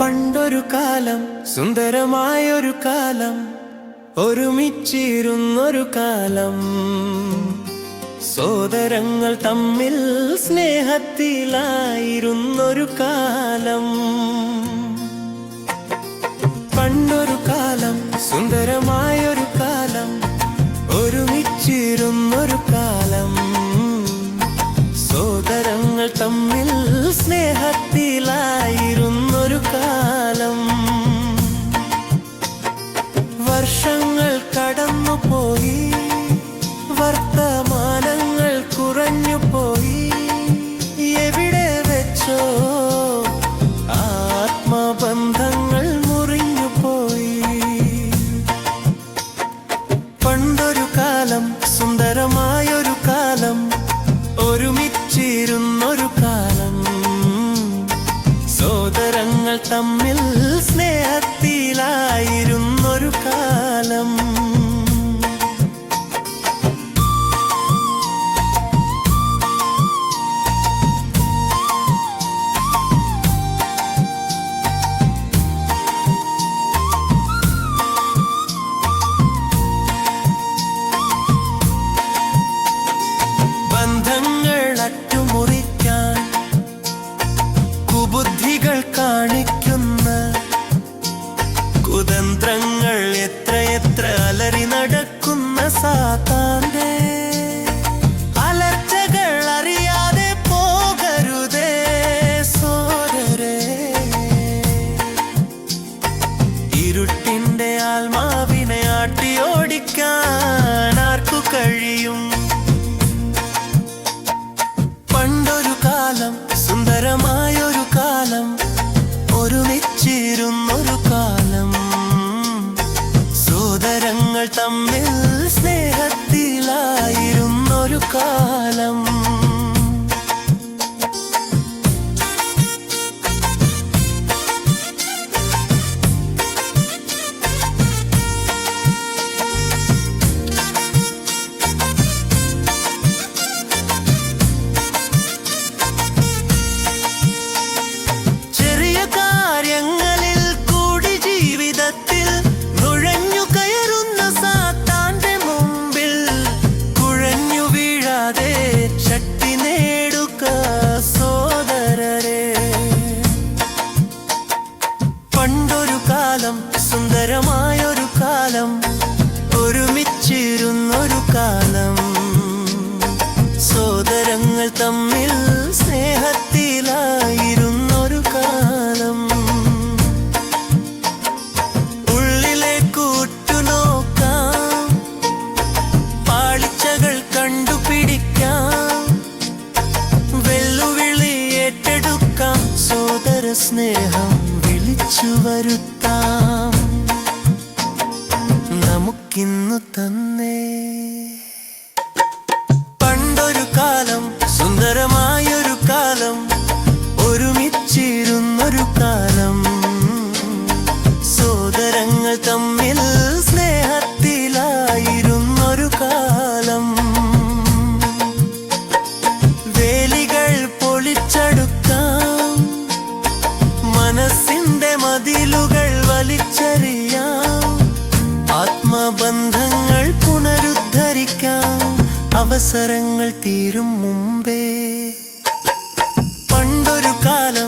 പണ്ടൊരു കാലം സുന്ദരമായൊരു കാലം ഒരുമിച്ചിരുന്നൊരു കാലം. സോദരങ്ങൾ തമ്മിൽ സ്നേഹത്തിലായിരുന്നൊരു കാലം. പണ്ടൊരു കാലം സുന്ദരമായൊരു കാലം ഒരുമിച്ചിരുന്നൊരു കാലം. സോദരങ്ങൾ തമ്മിൽ സ്നേഹത്തിലായിരുന്നൊരു സുന്ദരമായൊരു കാലം ഒരുമിച്ചിരുന്നൊരു കാലം. സോദരങ്ങൾ തമ്മിൽ സ്നേഹത്തിലായിരുന്നൊരു കുബുദ്ധികൾ സോദരങ്ങൾ തമ്മിൽ ശക്തി നേടുക സോദരരെ പണ്ടൊരു കാലം സുന്ദരമായൊരു കാലം. സ്നേഹം വിളിച്ചു വരുത്താം. നമുക്കിന്നു തന്നേ. പണ്ടൊരു കാലം സുന്ദരമായൊരു കാലം ഒരുമിച്ചിരുന്നൊരു കാലം. സോദരങ്ങൾ തമ്മിൽ ബന്ധങ്ങൾ പുനരുദ്ധരിക്കാം. അവസരങ്ങൾ തീരും മുമ്പേ. പണ്ടൊരു കാലം